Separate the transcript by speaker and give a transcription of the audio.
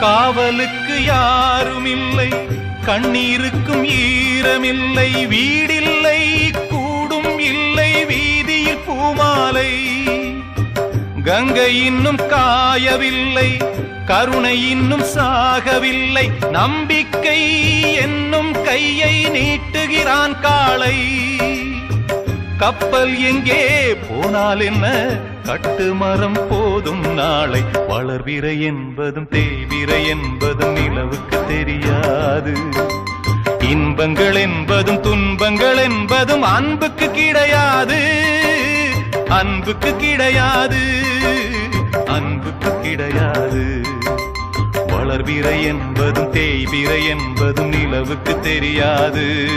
Speaker 1: காவலுக்கு யாரும் இல்லை கண்ணீருக்கும் ஈரமில்லை வீடில்லை கூடும் இல்லை வீதியில் பூமாலை. கங்கை இன்னும் காயவில்லை கருணை இன்னும் சாகவில்லை நம்பிக்கை என்னும் கையை நீட்டுகிறான் காளை. கப்பல் எங்கே போனால் என்ன கட்டுமரம் போதும் நாளை. வளர்விரை என்பதும் தேய்விரை என்பதும் நிலவுக்கு தெரியாது. இன்பங்கள் என்பதும் துன்பங்கள் என்பதும் அன்புக்கு கிடையாது. அன்புக்கு கிடையாது. அன்புக்கு கிடையாது. வளர்விரை என்பதும் தேய்விரை என்பதும் நிலவுக்கு தெரியாது.